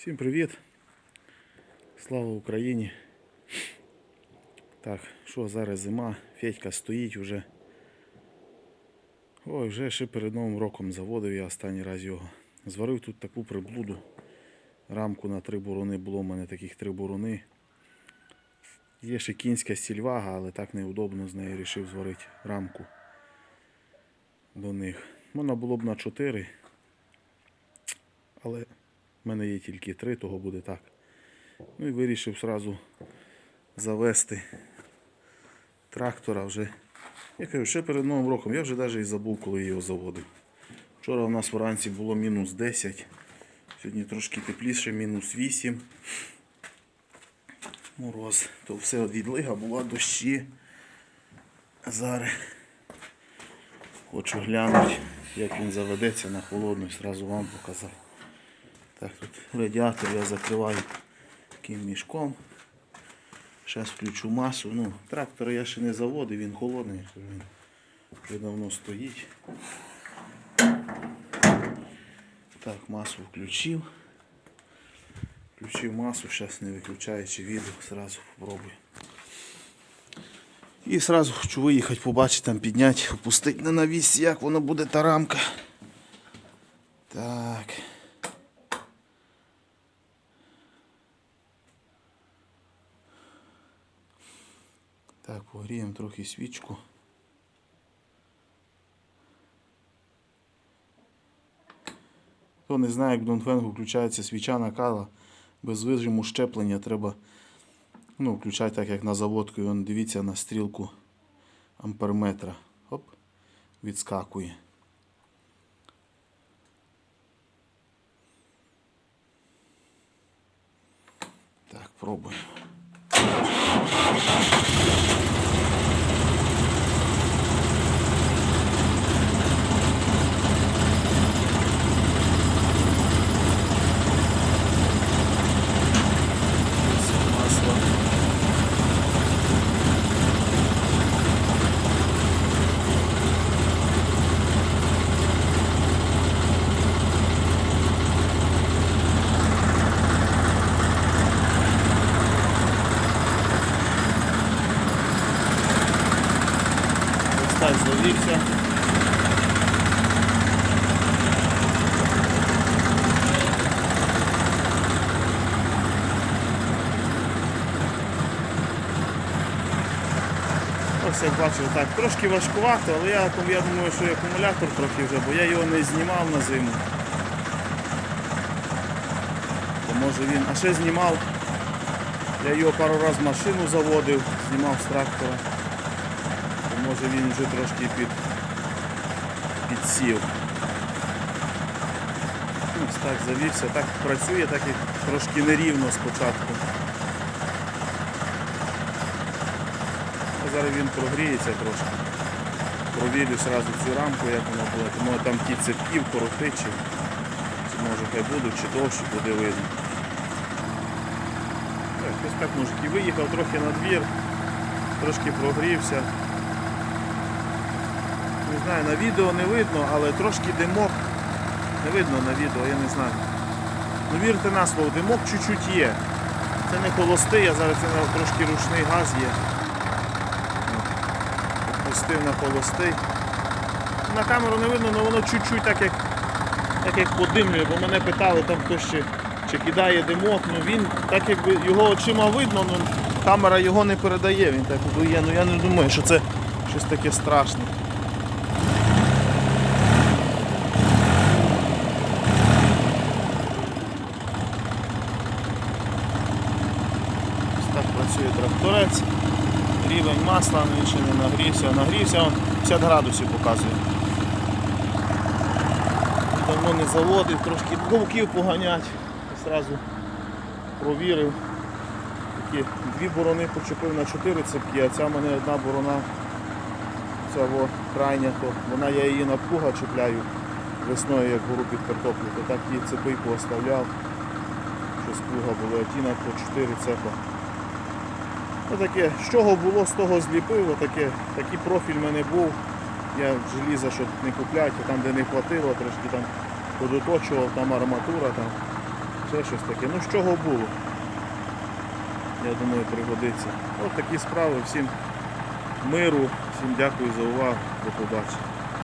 Всім привіт! Слава Україні! Так, що зараз зима, Федька стоїть уже. Ой, вже ще перед Новим роком заводив я останній раз його. Зварив тут таку приблуду. Рамку на три буруни було у мене таких три буруни. Є ще кінська сільвага, але так неудобно з нею вирішив зварити рамку до них. Можна було б на 4, але в мене є тільки 3, того буде так. Ну і вирішив сразу завести трактора вже. Я кажу, ще перед Новим роком. Я вже навіть і забув, коли його заводив. Вчора у нас вранці було мінус 10. Сьогодні трошки тепліше, мінус 8. Мороз. То все відлига була дощі. Зараз хочу глянути, як він заведеться на холодну і зразу вам показав. Так, тут радіатор я закриваю таким мішком. Зараз включу масу. Ну, трактор я ще не заводив, він холодний, він вже давно стоїть. Так, масу включив. Включив масу, зараз не виключаючи відео, сразу попробую. І сразу хочу виїхати, побачити, там підняти, опустити на навіс, як воно буде та рамка. Так. Так, погріємо трохи свічку. Хто не знає, як в Донфенгу включається свіча накала, без вижиму щеплення треба ну, включати так, як на заводку. І он дивіться на стрілку амперметра. Оп, відскакує. Так, пробуємо. Це масло. Ось так. Ось як бачив, так, трошки важкувато, але я, я думаю, що і акумулятор трохи вже, бо я його не знімав на зиму. То може він. А ще знімав. Я його пару разів машину заводив, знімав з трактора. Може він вже трошки під, підсів. Ось так завівся, так працює, так і трошки нерівно спочатку. А зараз він прогріється трошки. Провірю одразу цю рамку, як вона буде. Тому там ті чи, чи може хай будуть, чи довші, буде видно. Так, ось так мужики виїхав трохи на двір, трошки прогрівся. Не знаю, на відео не видно, але трошки димок. Не видно на відео, я не знаю. Ну вірте на слово, димок чуть-чуть є. Це не холостий, а зараз це трошки ручний газ є. Пустив на холостий. На камеру не видно, але воно чуть-чуть так як, так як подимлює, бо мене питали там хтось ще чи кидає димок, ну він так якби його очима видно, ну камера його не передає, він так дує, ну я не думаю, що це щось таке страшне. Ось так тракторець. Рівень масла, він ще не нагрівся. Нагрівся, 50 градусів показує. Давно не заводив, трошки ковків поганять. Зразу провірив. Такі дві борони почепив на 4 цепки, а ця в мене одна борона, ця во, крайня, то вона я її на плуга чіпляю весною, як гору під картоплю, то так її цепи пооставляв. Що з плуга було, а ті на по 4 цепа. Ну, таке, з чого було, з того зліпив, отаке, такий профіль в мене був. Я желіза, щоб не купляти, там де не хватило, трошки там подоточував, там арматура, там ще щось таке. Ну з чого було? Я думаю, пригодиться. От такі справи. Всім миру, всім дякую за увагу. До побачення.